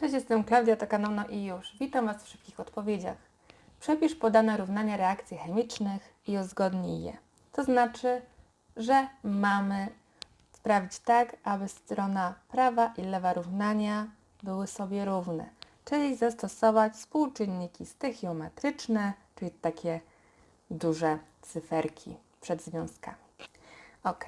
Cześć, jestem Klaudia, to kanał No i już. Witam Was w szybkich odpowiedziach. Przepisz podane równania reakcji chemicznych i uzgodnij je. To znaczy, że mamy sprawić tak, aby strona prawa i lewa równania były sobie równe. Czyli zastosować współczynniki stechiometryczne, czyli takie duże cyferki przed związkami. Ok.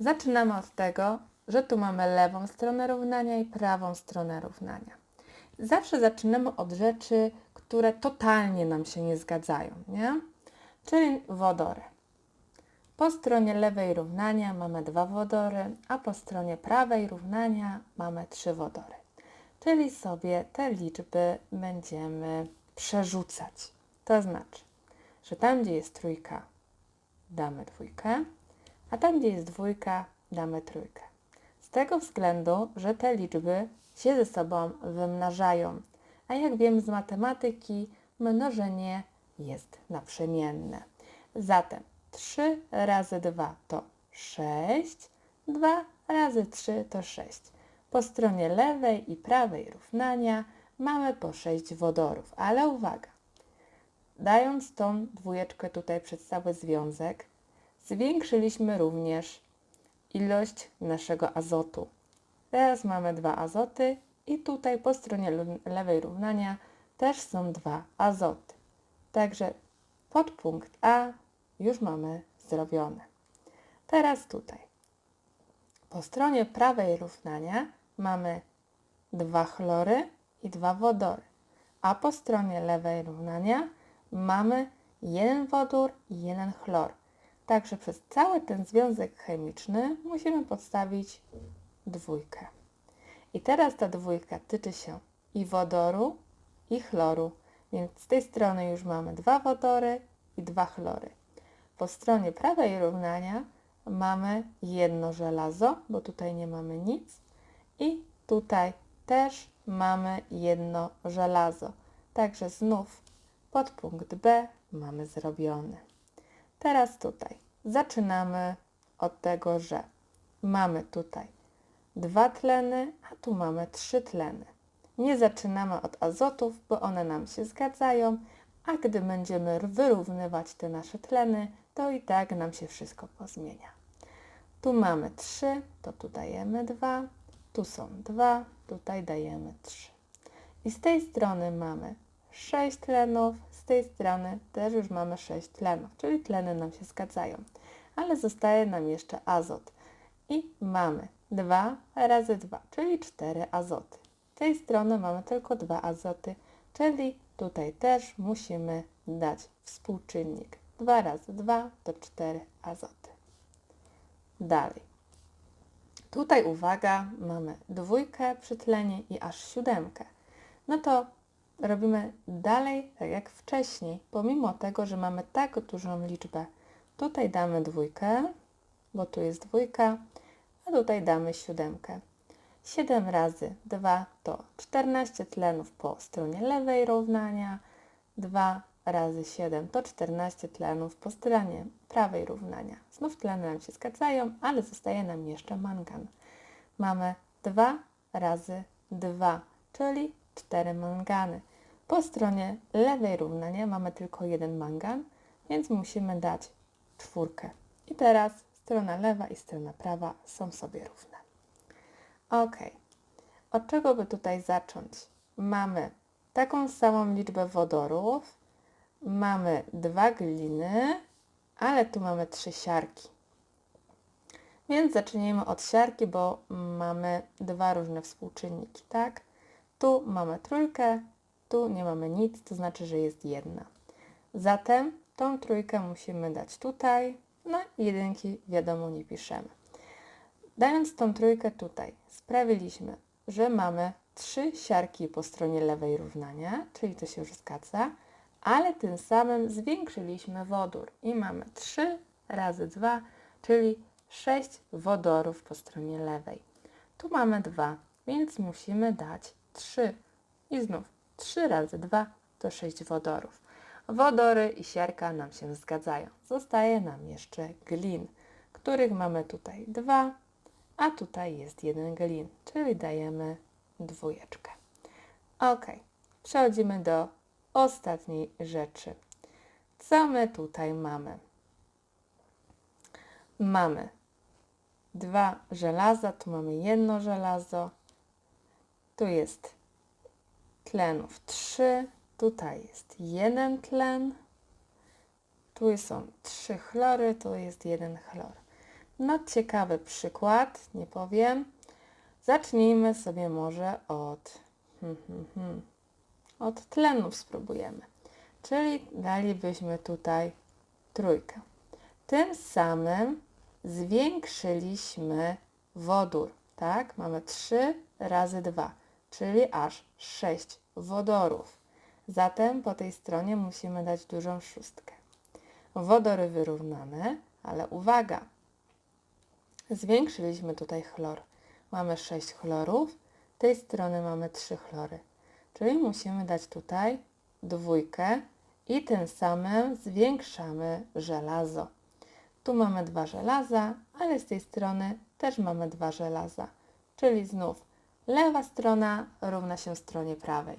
Zaczynamy od tego, że tu mamy lewą stronę równania i prawą stronę równania. Zawsze zaczynamy od rzeczy, które totalnie nam się nie zgadzają, nie? Czyli wodory. Po stronie lewej równania mamy dwa wodory, a po stronie prawej równania mamy trzy wodory. Czyli sobie te liczby będziemy przerzucać. To znaczy, że tam, gdzie jest trójka, damy dwójkę, a tam, gdzie jest dwójka, damy trójkę. Z tego względu, że te liczby się ze sobą wymnażają, a jak wiemy z matematyki, mnożenie jest naprzemienne. Zatem 3 razy 2 to 6, 2 razy 3 to 6. Po stronie lewej i prawej równania mamy po 6 wodorów, ale uwaga, dając tą dwójeczkę tutaj przed cały związek, zwiększyliśmy również ilość naszego azotu. Teraz mamy dwa azoty i tutaj po stronie lewej równania też są dwa azoty. Także podpunkt A już mamy zrobione. Teraz tutaj. Po stronie prawej równania mamy dwa chlory i dwa wodory, a po stronie lewej równania mamy jeden wodór i jeden chlor. Także przez cały ten związek chemiczny musimy podstawić dwójkę. I teraz ta dwójka tyczy się i wodoru, i chloru, więc z tej strony już mamy dwa wodory i dwa chlory. Po stronie prawej równania mamy jedno żelazo, bo tutaj nie mamy nic, i tutaj też mamy jedno żelazo. Także znów podpunkt B mamy zrobiony. Teraz tutaj zaczynamy od tego, że mamy tutaj dwa tleny, a tu mamy trzy tleny. Nie zaczynamy od azotów, bo one nam się zgadzają, a gdy będziemy wyrównywać te nasze tleny, to i tak nam się wszystko pozmienia. Tu mamy 3, to tu dajemy 2, tu są 2, tutaj dajemy 3. I z tej strony mamy 6 tlenów, z tej strony też już mamy 6 tlenów, czyli tleny nam się zgadzają. Ale zostaje nam jeszcze azot. I mamy 2 razy 2, czyli 4 azoty. Z tej strony mamy tylko 2 azoty, czyli tutaj też musimy dać współczynnik. 2 razy 2 to 4 azoty. Dalej. Tutaj uwaga, mamy dwójkę przy tlenie i aż siódemkę. No to robimy dalej tak jak wcześniej, pomimo tego, że mamy tak dużą liczbę. Tutaj damy dwójkę, bo tu jest dwójka, a tutaj damy siódemkę. 7 razy 2 to 14 tlenów po stronie lewej równania, 2 razy 7 to 14 tlenów po stronie prawej równania. Znów tleny nam się zgadzają, ale zostaje nam jeszcze mangan. Mamy 2 razy 2, czyli 4 mangany. Po stronie lewej równania mamy tylko jeden mangan, więc musimy dać czwórkę. I teraz strona lewa i strona prawa są sobie równe. Ok. Od czego by tutaj zacząć? Mamy taką samą liczbę wodorów, mamy dwa gliny, ale tu mamy trzy siarki. Więc zacznijmy od siarki, bo mamy dwa różne współczynniki, tak? Tu mamy trójkę, tu nie mamy nic, to znaczy, że jest jedna. Zatem tą trójkę musimy dać tutaj, no i jedynki wiadomo nie piszemy. Dając tą trójkę tutaj, sprawiliśmy, że mamy trzy siarki po stronie lewej równania, czyli to się już zgadza, ale tym samym zwiększyliśmy wodór i mamy 3 razy 2, czyli 6 wodorów po stronie lewej. Tu mamy 2, więc musimy dać 3 i znów 3 razy 2 to 6 wodorów. Wodory i siarka nam się zgadzają. Zostaje nam jeszcze glin, których mamy tutaj 2, a tutaj jest jeden glin, czyli dajemy dwójeczkę. Ok, przechodzimy do ostatniej rzeczy. Co my tutaj mamy? Mamy dwa żelaza, tu mamy jedno żelazo, tu jest tlenów 3, tutaj jest jeden tlen, tu są trzy chlory, tu jest jeden chlor. No ciekawy przykład, nie powiem. Zacznijmy sobie może od, hmm, hmm, hmm, od tlenów spróbujemy. Czyli dalibyśmy tutaj trójkę. Tym samym zwiększyliśmy wodór, tak? Mamy 3 razy 2, czyli aż 6 wodorów. Zatem po tej stronie musimy dać dużą szóstkę. Wodory wyrównane, ale uwaga, zwiększyliśmy tutaj chlor. Mamy 6 chlorów, tej strony mamy 3 chlory, czyli musimy dać tutaj dwójkę i tym samym zwiększamy żelazo. Tu mamy dwa żelaza, ale z tej strony też mamy dwa żelaza, czyli znów lewa strona równa się stronie prawej.